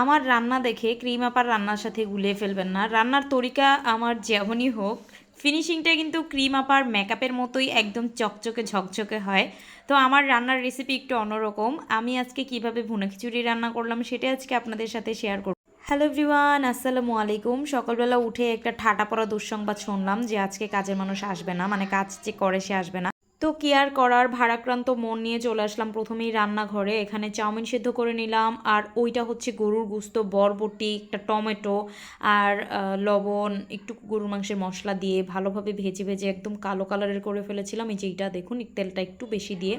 আমার রান্না দেখে ক্রিম আপার রান্নার সাথে গুলিয়ে ফেলবেন না। রান্নার তরিকা আমার যেমনই হোক ফিনিশিংটা কিন্তু ক্রিম আপার মেকআপের মতোই একদম চকচকে ঝকঝকে হয়। তো আমার রান্নার রেসিপি একটু অন্যরকম। আমি আজকে কীভাবে ভুনা খিচুড়ি রান্না করলাম সেটা আজকে আপনাদের সাথে শেয়ার করব। হ্যালো এভরিওয়ান আসসালামু আলাইকুম। সকালবেলা উঠে একটা ঠাটা পড়া দুঃসংবাদ শুনলাম যে আজকে কাজের মানুষ আসবে না মানে কাজ যে করে সে আসবে না। তো কি আর করার? ভারাক্রান্ত মন নিয়ে চলে আসলাম প্রথমেই রান্নাঘরে। এখানে চাউমিন সেদ্ধ করে নিলাম, আর ওইটা হচ্ছে গরুর গুস্ত, বরবটি, একটা টমেটো, আর লবণ, একটু গরুর মাংসের মশলা দিয়ে ভালোভাবে ভেজে ভেজে একদম কালো কালারের করে ফেলেছিলাম। এই যে এইটা দেখুন, তেলটা একটু বেশি দিয়ে।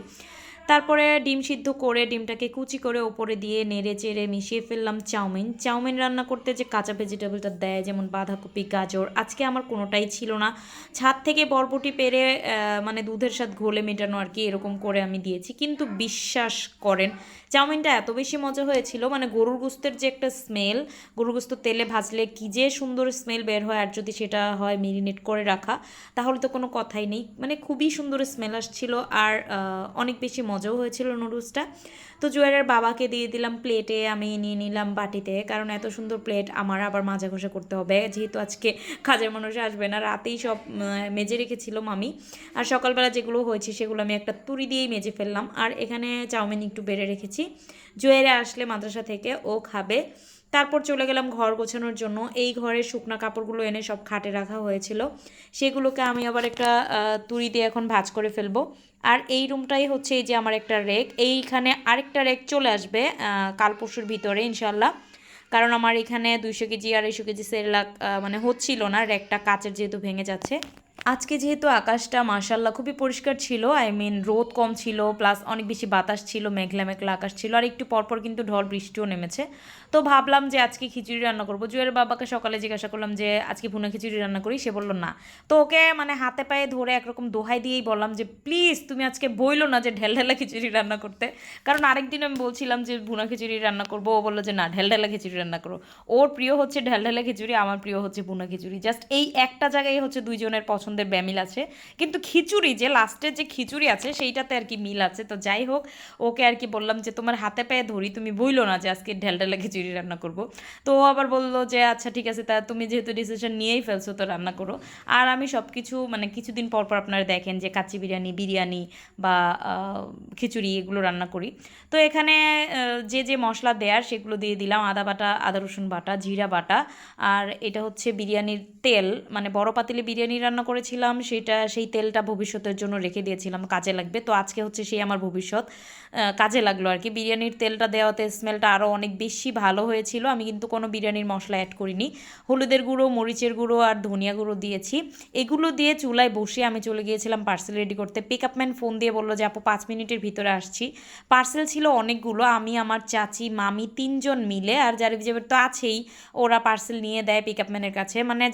তারপরে ডিম সিদ্ধ করে, ডিমটাকে কুচি করে ওপরে দিয়ে নেড়ে চেড়ে মিশিয়ে ফেললাম চাউমিন। চাউমিন রান্না করতে যে কাঁচা ভেজিটেবলটা দেয়, যেমন বাঁধাকপি, গাজর, আজকে আমার কোনোটাই ছিল না। ছাদ থেকে বরবটি পেরে মানে দুধের সাথে ঘোলে মেটানো আর কি, এরকম করে আমি দিয়েছি। কিন্তু বিশ্বাস করেন, চাউমিনটা এত বেশি মজা হয়েছিল মানে গরুর গোস্তের যে একটা স্মেল, গরুর গোস্ত তেলে ভাজলে কি যে সুন্দর স্মেল বের হয়, আর যদি সেটা হয় মেরিনেট করে রাখা, তাহলে তো কোনো কথাই নেই। মানে খুবই সুন্দর স্মেল আসছিল, আর অনেক বেশি মজাও হয়েছিল নুডলসটা। তো জুয়ারের বাবাকে দিয়ে দিলাম প্লেটে আমি নিয়ে নিলাম বাটিতে, কারণ এত সুন্দর প্লেট আমার আবার মাজা ঘষা করতে হবে। যেহেতু আজকে কাজের মানুষ আসবে না, রাতেই সব মেজে রেখেছিল মামি। আর সকালবেলা যেগুলো হয়েছে সেগুলো আমি একটা তুরি দিয়েই মেজে ফেললাম। আর এখানে চাউমিন একটু বেড়ে রেখেছি। জুয়ারে আসলে মাদ্রাসা থেকে, ও খাবে। তারপর চলে গেলাম ঘর গোছানোর জন্য। এই ঘরের শুকনা কাপড়গুলো এনে সব খাটে রাখা হয়েছিল। সেগুলোকে আমি আবার একটা তুরি দিয়ে এখন ভাঁজ করে ফেলব। আর এই রুমটাই হচ্ছে এই যে আমার একটা রেক। এইখানে আরেকটা রেক চলে আসবে কাল পরশুর ভিতরে ইনশাল্লাহ কারণ আমার এখানে দুইশো কেজি, আড়াইশো কেজি সেরেলাক মানে হচ্ছিল না। রেকটা কাচের যেহেতু ভেঙে যাচ্ছে। আজকে যেহেতু আকাশটা মার্শাল্লাহ খুবই পরিষ্কার ছিল আই মিন রোদ কম ছিল প্লাস অনেক বেশি বাতাস ছিল, মেঘলা মেঘলা আকাশ ছিল, আর একটু পরপর কিন্তু ঢল বৃষ্টিও নেমেছে। তো ভাবলাম যে আজকে খিচুড়ি রান্না করব। জুয়ের বাবাকে সকালে জিজ্ঞাসা করলাম যে, আজকে ভুনা খিচুড়ি রান্না করি? সে বলল, না। তো ওকে মানে হাতে পায়ে ধরে একরকম দোহাই দিয়েই বললাম যে, প্লিজ তুমি আজকে বইলো না যে ঢেল ঢেলা খিচুড়ি রান্না করতে? কারণ আরেকদিন আমি বলছিলাম যে, ভুনা খিচুড়ি রান্না করব। ও বলল যে, না, ঢেল ঢেলা খিচুড়ি রান্না করো। ওর প্রিয় হচ্ছে ঢেল ঢেলা খিচুড়ি, আমার প্রিয় হচ্ছে ভুনা খিচুড়ি। জাস্ট এই একটা জায়গায় হচ্ছে দুইজনের পছন্দের ব্যামিল আছে। কিন্তু খিচুড়ি, যে লাস্টের যে খিচুড়ি আছে, সেইটাতে আর কি মিল আছে। তো যাই হোক, ওকে আর কি বললাম যে, তোমার হাতে পায়ে ধরি, তুমি বইলো না যে আজকে ঢেল ঢেলা খিচুড়ি রান্না করব। তো ও আবার বলল যে আচ্ছা ঠিক আছে, তা তুমি যেহেতু ডিসিশন নিয়েই ফেলছো, তো রান্না করো। আর আমি সব কিছু মানে কিছুদিন পর পর আপনারা দেখেন যে, কাচ্চি বিরিয়ানি বিরিয়ানি বা খিচুড়ি এগুলো রান্না করি। তো এখানে যে যে মশলা দেয়ার, সেগুলো দিয়ে দিলাম। আদা বাটা, আদা, রসুন বাটা, জিরা বাটা। আর এটা হচ্ছে বিরিয়ানির তেল মানে বড় পাতিলে বিরিয়ানি রান্না করেছিলাম, সেটা, সেই তেলটা ভবিষ্যতের জন্য রেখে দিয়েছিলাম, কাজে লাগবে। তো আজকে হচ্ছে সেই আমার ভবিষ্যৎ কাজে লাগল আর কি। বিরিয়ানির তেলটা দেওয়াতে স্মেলটা আরও অনেক বেশি ভালো হয়েছিল। আমি কিন্তু কোনো বিরিয়ানির মশলা অ্যাড করিনি। হলুদের গুঁড়ো, মরিচের গুঁড়ো আর ধনিয়া গুঁড়ো দিয়েছি। এগুলো দিয়ে চুলায় বসে আমি চলে গিয়েছিলাম পার্সেল রেডি করতে। পিক ম্যান ফোন দিয়ে বলল যে, আপু, পাঁচ মিনিটের ভিতরে আসছি। পার্সেল ছিল অনেকগুলো। আমি, আমার চাচি, মামি তিনজন মিলে, আর যার বিজেপের তো আছেই, ওরা পার্সেল নিয়ে দেয় পিক ম্যানের কাছে। মানে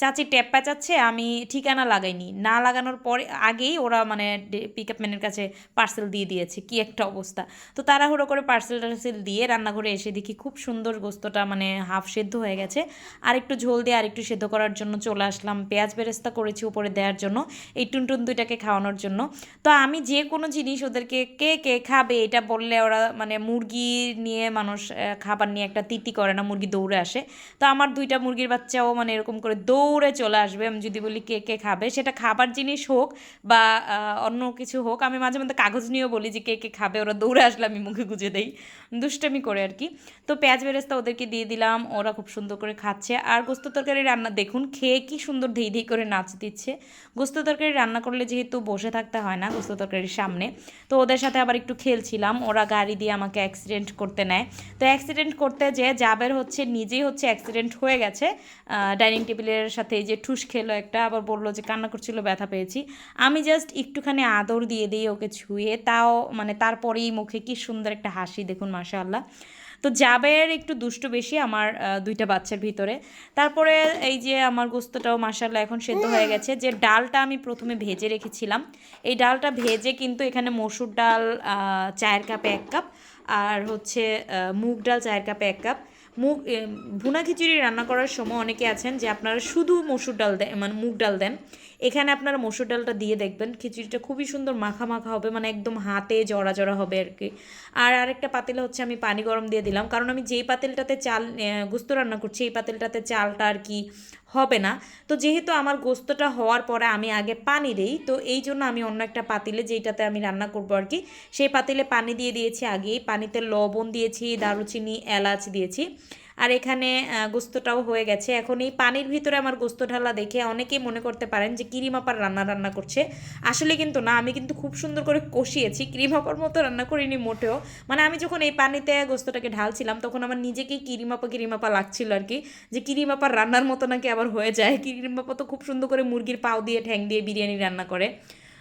চাচি ট্যাপ প্যাচাচ্ছে আমি ঠিকানা লাগাইনি না লাগানোর পরে, আগেই ওরা মানে পিক আপ ম্যানের কাছে পার্সেল দিয়ে দিয়েছে, কি একটা অবস্থা। তো তাড়াহুড়ো করে পার্সেল টার্সেল দিয়ে রান্নাঘরে এসে দেখি খুব সুন্দর গোস্তটা মানে হাফ সেদ্ধ হয়ে গেছে। আর একটু ঝোল দিয়ে আর একটু সেদ্ধ করার জন্য চলে আসলাম। পেঁয়াজ বেরেস্তা করেছি উপরে দেওয়ার জন্য, এই টুনটুন দুইটাকে খাওয়ানোর জন্য। তো আমি যে কোনো জিনিস ওদেরকে কে কে খাবে এটা বললে ওরা মানে মুরগি নিয়ে মানুষ খাবার নিয়ে একটা তিতি করে না, মুরগি দৌড়ে আসে। তো আমার দুইটা মুরগির বাচ্চাও মানে এরকম করে দৌড়ে চলে আসবে। আমি যদি বলি কে কে খাবে, সেটা খাবার জিনিস হোক বা অন্য কিছু হোক, আমি মাঝে মধ্যে কাগজ নিয়েও বলি যে কে কে খাবে, ওরা দৌড়ে আসলে আমি মুখে গুজে দেই। দুষ্টামি করে আর কি। তো পেঁয়াজ বেরেস্তা ওদেরকে দিয়ে দিলাম, ওরা খুব সুন্দর করে খাচ্ছে। আর গোস্ত তরকারি রান্না দেখুন, খেয়ে কি সুন্দর ধেই ধেই করে নাচ দিচ্ছে। গোস্ত তরকারি রান্না করলে যেহেতু বসে থাকতে হয় না গোস্ত তরকারির সামনে, তো ওদের সাথে আবার একটু খেলছিলাম, ওরা গাড়ি দিয়ে আমাকে অ্যাক্সিডেন্ট করতে নেয়। তো অ্যাক্সিডেন্ট করতে যে জাবের হচ্ছে, নিজেই হচ্ছে অ্যাক্সিডেন্ট হয়ে গেছে। ডাইনিং টেবিলের সাথে যে ঠুস খেলো একটা, আবার বলল যে কান্না করছিল, ব্যথা পেয়েছি। আমি জাস্ট একটুখানি আদর দিয়ে দিই ওকে ছুঁয়ে, তাও মানে তারপরেই মুখে কি সুন্দর একটা হাসি, দেখুন মাশাআল্লাহ। তো জাবের একটু দুষ্ট বেশি আমার দুইটা বাচ্চার ভিতরে। তারপরে এই যে আমার গোস্তটাও মাসাল্লাহ এখন সেদ্ধ হয়ে গেছে। যে ডালটা আমি প্রথমে ভেজে রেখেছিলাম, এই ডালটা ভেজে কিন্তু এখানে মসুর ডাল চায়ের কাপে এক কাপ। আর হচ্ছে মুগ ডাল চায়ের কাপে এক কাপ। মুগ ভুনা খিচুড়ি রান্না করার সময় অনেকে আছেন যে আপনারা শুধু মসুর ডাল দেন মানে মুগ ডাল দেন। এখানে আপনারা মসুর ডালটা দিয়ে দেখবেন, খিচুড়িটা খুবই সুন্দর মাখা মাখা হবে মানে একদম হাতে জড়া জড়া হবে আর কি। আর আরেকটা পাতিলে হচ্ছে আমি পানি গরম দিয়ে দিলাম, কারণ আমি যেই পাতিলটাতে চাল গুস্ত রান্না করছি, এই পাতিলটাতে চালটা আর কি হবে না। তো যেহেতু আমার গোস্তটা হওয়ার পরে আমি আগে পানি দিই, তো এই জন্য আমি অন্য একটা পাতিলে যেইটাতে আমি রান্না করব আর কি, সেই পাতিলে পানি দিয়ে দিয়েছি আগেই পানিতে লবণ দিয়েছি, দারুচিনি, এলাচ দিয়েছি। আর এখানে গোস্তটাও হয়ে গেছে। এখন এই পানির ভিতরে আমার গোস্ত ঢালা দেখে অনেকেই মনে করতে পারেন যে কিরিমাপার রান্না রান্না করছে। আসলে কিন্তু না, আমি কিন্তু খুব সুন্দর করে কষিয়েছি। কিরিমাপার মতো রান্না করিনি মোটেও। মানে আমি যখন এই পানিতে গোস্তটাকে ঢালছিলাম, তখন আমার নিজেকেই কিরিমাপা কিরিমাপা লাগছিল আর কি, যে কিরিমাপার রান্নার মতো নাকি আবার হয়ে যায়। কিরিমাপা তো খুব সুন্দর করে মুরগির পাও দিয়ে, ঠ্যাং দিয়ে বিরিয়ানি রান্না করে।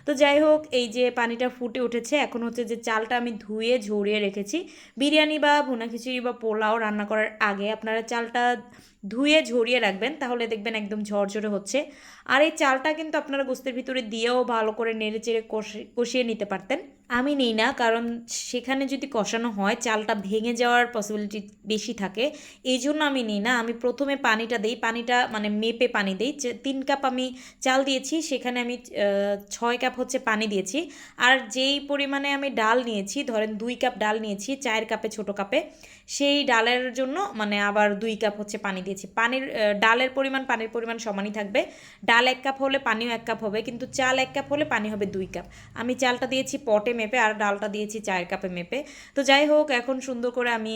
তো যাই হোক, এই যে পানিটা ফুটে উঠেছে, এখন হচ্ছে যে চালটা আমি ধুয়ে ঝরিয়ে রেখেছি। বিরিয়ানি বা ভুনা খিচুড়ি বা পোলাও রান্না করার আগে আপনারা চালটা ধুয়ে ঝরিয়ে রাখবেন, তাহলে দেখবেন একদম ঝরঝরে হচ্ছে। আর এই চালটা কিন্তু আপনারা গোস্তের ভিতরে দিয়েও ভালো করে নেড়ে চেড়ে কষে, কষিয়ে নিতে পারতেন। আমি নিই না, কারণ সেখানে যদি কষানো হয়, চালটা ভেঙে যাওয়ার পসিবিলিটি বেশি থাকে। এই জন্য আমি নিই না, আমি প্রথমে পানিটা দিই, পানিটা মানে মেপে পানি দিই। তিন কাপ আমি চাল দিয়েছি, সেখানে আমি ছয় কাপ হচ্ছে পানি দিয়েছি। আর যেই পরিমাণে আমি ডাল নিয়েছি, ধরেন দুই কাপ ডাল নিয়েছি চায়ের কাপে ছোট কাপে, সেই ডালের জন্য মানে আবার দুই কাপ হচ্ছে পানি দিয়েছি। পানির ডালের পরিমাণ পানির পরিমাণ সমানই থাকবে। ডাল এক কাপ হলে পানিও এক কাপ হবে, কিন্তু চাল এক কাপ হলে পানি হবে দুই কাপ। আমি চালটা দিয়েছি পটে মেপে আর ডালটা দিয়েছি চায়ের কাপে মেপে। তো যাই হোক, এখন সুন্দর করে আমি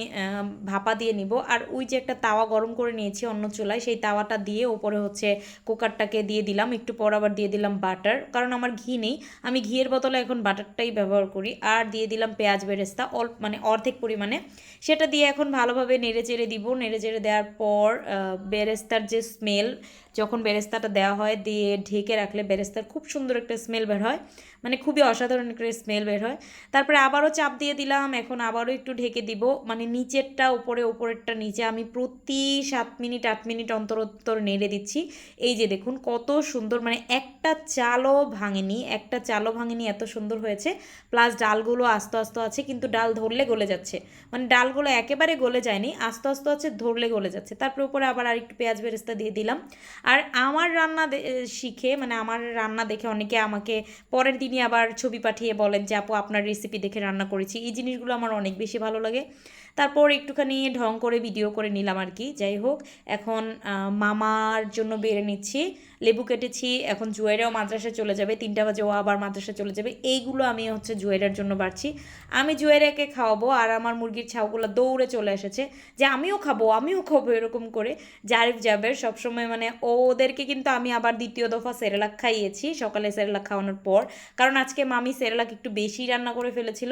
ভাপা দিয়ে নিব। আর ওই যে একটা তাওয়া গরম করে নিয়েছি অন্য চুলায়, সেই তাওয়াটা দিয়ে ওপরে হচ্ছে কুকারটাকে দিয়ে দিলাম। একটু পর আবার দিয়ে দিলাম বাটার, কারণ আমার ঘি নেই। আমি ঘিয়ের বদলে এখন বাটারটাই ব্যবহার করি। আর দিয়ে দিলাম পেঁয়াজ বেরেস্তা অল্প মানে অর্ধেক পরিমাণে। সেটা দিয়ে এখন ভালোভাবে নেড়ে চেড়ে দিব। নেড়ে চেড়ে দেওয়ার পর আহ, বেরেস্তার যে স্মেল যখন বেরেস্তাটা দেওয়া হয়, দিয়ে ঢেকে রাখলে বেরেস্তার খুব সুন্দর একটা স্মেল বের হয়। মানে খুবই অসাধারণ একটা স্মেল বের হয়। তারপরে আবারও চাপ দিয়ে দিলাম, এখন আবারও একটু ঢেকে দিব। মানে নিচেরটা, উপরে, উপরেরটা নিচে আমি প্রতি সাত মিনিট, আট মিনিট অন্তর অন্তর নেড়ে দিচ্ছি। এই যে দেখুন, কত সুন্দর মানে একটা চালও ভাঙেনি, একটা চালও ভাঙেনি, এত সুন্দর হয়েছে। প্লাস ডালগুলো আস্তে আস্তে আছে, কিন্তু ডাল ধরলে গলে যাচ্ছে। মানে ডালগুলো একেবারে গলে যায়নি, আস্তে আস্তে আছে, ধরলে গলে যাচ্ছে। তারপরে উপরে আবার আরেকটু পেঁয়াজ বেরেস্তা দিয়ে দিলাম। আর আমার রান্না শিখে মানে আমার রান্না দেখে অনেকে আমাকে পরের দিনই আবার ছবি পাঠিয়ে বলেন যে, আপু, আপনার রেসিপি দেখে রান্না করেছি। এই জিনিসগুলো আমার অনেক বেশি ভালো লাগে। তারপর একটুখানি ঢং করে ভিডিও করে নিলাম আর কি। যাই হোক, এখন মামার জন্য বেড়ে নিচ্ছি, লেবু কেটেছি, এখন জুয়েরাও মাদ্রাসায় চলে যাবে, তিনটা বাজে ও আবার মাদ্রাসায় চলে যাবে, এইগুলো আমি হচ্ছে জুয়েরার জন্য বাড়ছি। আমি জুয়েরাকে খাওয়াবো আর আমার মুরগির ছাউগুলো দৌড়ে চলে এসেছে যে আমিও খাব আমিও খাব এরকম করে। জারিফ জাবের সবসময় মানে ওদেরকে কিন্তু আমি আবার দ্বিতীয় দফা সেরেলাক খাইয়েছি, সকালে সেরেলাক খাওয়ানোর পর। কারণ আজকে মামি সেরেলাক একটু বেশি রান্না করে ফেলেছিল।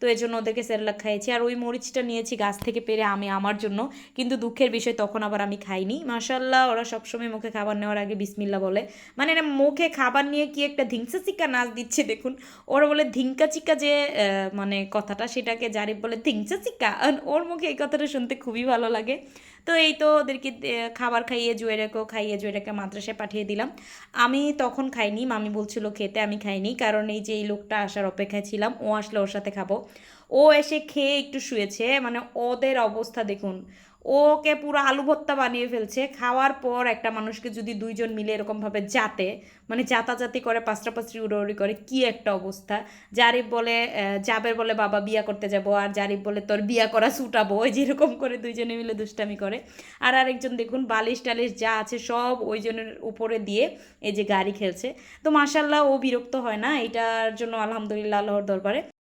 তো এই জন্য ওদেরকে সেরেলাক খাইয়েছি। আর ওই মরিচটা নিয়েছি গাছ থেকে পেরে আমি আমার জন্য। কিন্তু দুঃখের বিষয়, তখন আবার আমি খাইনি। মাশাল্লাহ ওরা সবসময় মুখে খাবার নেওয়ার আগে বিসমিল্লা বলে। মানে এরা মুখে খাবার নিয়ে কি একটা ধিংসা চিকা নাচ দিচ্ছে দেখুন। ওরা বলে ধিঙ্কা চিকা যে মানে কথাটা, সেটাকে জারিফ বলে ধিংসা চিকা ওর মুখে এই কথাটা শুনতে খুবই ভালো লাগে। তো এই তো ওদেরকে খাবার খাইয়ে জুয়ে জুয়েরাকেও খাইয়ে জুয়ে জুয়েরাকে মাদ্রাসায় পাঠিয়ে দিলাম। আমি তখন খাইনি, মামি বলছিল খেতে, আমি খাইনি, কারণ এই যে এই লোকটা আসার অপেক্ষায় ছিলাম, ও আসলে ওর সাথে খাব। ও এসে খেয়ে একটু শুয়েছে মানে ওদের অবস্থা দেখুন ওকে পুরো আলু ভর্তা বানিয়ে ফেলছে। খাওয়ার পর একটা মানুষকে যদি দুইজন মিলে এরকমভাবে জাতে মানে জাতাজাতি করে পাঁচটা পাঁচটি উড়োউড়ি করে, কি একটা অবস্থা। জারিফ বলে জাবের বলে, বাবা, বিয়া করতে যাব। আর জারিফ বলে, তোর বিয়া করা ছুটাবো ওই যেরকম করে দুইজনে মিলে দুষ্টামি করে। আর আরেকজন দেখুন, বালিশ টালিশ যা আছে সব ওইজনের উপরে দিয়ে এই যে গাড়ি খেলছে। তো মাসাল্লাহ ও বিরক্ত হয় না, এটার জন্য আলহামদুলিল্লাহ আল্লাহর দরবারে।